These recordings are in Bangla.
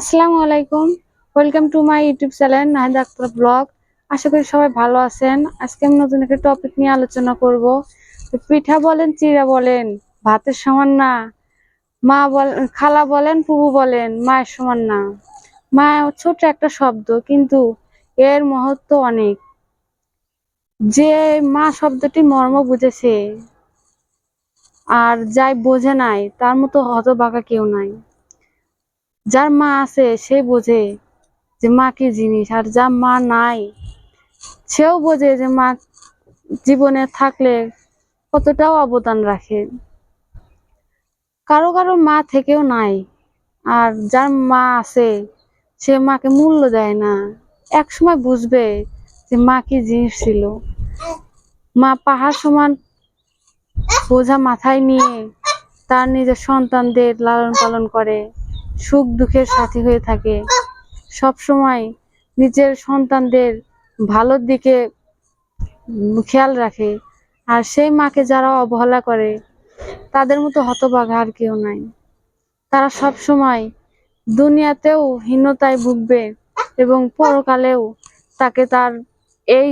আসসালামু আলাইকুম। Welcome to my YouTube channel Nahid Akter blog আশা করি সবাই ভালো আছেন। আজকে আমি নতুন একটা টপিক নিয়ে আলোচনা করব। পিঠা বলেন, চিড়া বলেন, ভাতের সমান না। মা বল, খালা বলেন পুবু বলেন, মায়ের সমান না। মা ছোট একটা শব্দ, কিন্তু এর মহত্ব অনেক। যে মা শব্দটি মর্ম বুঝেছে আর যাই বোঝে নাই, তার মতো হতবাকা কেউ নাই। যার মা আছে, সে বোঝে যে মা কি জিনিস, আর যার মা নাই, সেও বোঝে যে মা জীবনে থাকলে কতটাও অবদান রাখে। কারও কারও মা থেকেও নাই, আর যার মা আছে, সে মাকে মূল্য দেয় না। এক সময় বুঝবে যে মা কি জিনিস ছিল। মা পাহাড় সমান বোঝা মাথায় নিয়ে তার নিজের সন্তানদের লালন পালন করে। সুখ দুঃখের সাথী হয়ে থাকে। সব সময় নিজের সন্তানদের ভালোর দিকে খেয়াল রাখে। আর সেই মাকে যারা অবহেলা করে, তাদের মতো হতভাগা আর কেউ নাই। তারা সব সময় দুনিয়াতেও হীনতায় ভুগবে এবং পরকালেও তাকে তার এই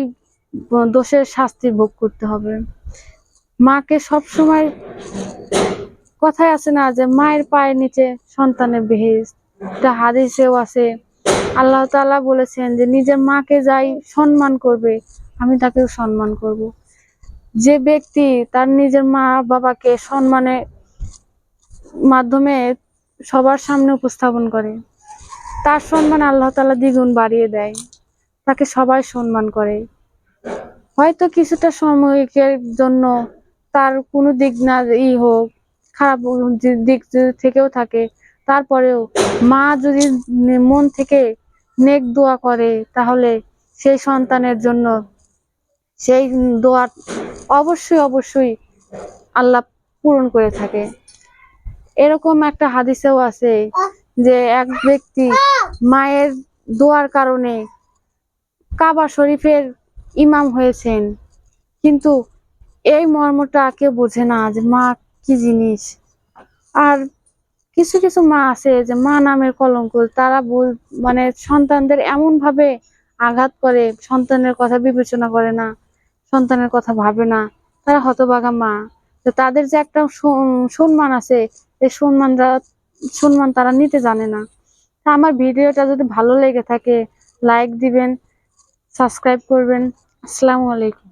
দোষের শাস্তি ভোগ করতে হবে। মাকে সব সময় কথায় আছে না যে মায়ের পায়ের নিচে সন্তানের বেহেস এটা হাদিসেও আছে, আল্লাহ তালা বলেছেন যে নিজের মাকে যাই সম্মান করবে, আমি তাকেও সম্মান করব। যে ব্যক্তি তার নিজের মা বাবাকে সম্মানের মাধ্যমে সবার সামনে উপস্থাপন করে, তার সম্মান আল্লাহ তাআলা দ্বিগুণ বাড়িয়ে দেয়, তাকে সবাই সম্মান করে। হয়তো কিছুটা সাময়িকের জন্য তার কোনো দিক না ই হোক খারাপ দিক থেকেও থাকে। তারপরেও মা যদি মন থেকে নেক দোয়া করে, তাহলে সেই সন্তানের জন্য সেই দোয়া অবশ্যই অবশ্যই আল্লাহ পূরণ করে থাকে। এরকম একটা হাদিসেও আছে যে এক ব্যক্তি মায়ের দোয়ার কারণে কাবা শরীফের ইমাম হয়েছেন, কিন্তু এই মর্মটা কেউ বোঝে না যে মা কি জিনিস? আর কিছু কিছু মা আছে যে মা নামের কলঙ্ক, তারা বল- মানে সন্তানদের এমন ভাবে আঘাত করে, সন্তানের কথা বিবেচনা করে না, সন্তানের কথা ভাবে না। তারা হতভাগা মা। তো তাদের যে একটা সম- সম্মান আছে, এই সম্মানরা সম্মান তারা নিতে জানে না। তা আমার ভিডিওটা যদি ভালো লেগে থাকে লাইক দিবেন সাবস্ক্রাইব করবেন। আসসালামু আলাইকুম।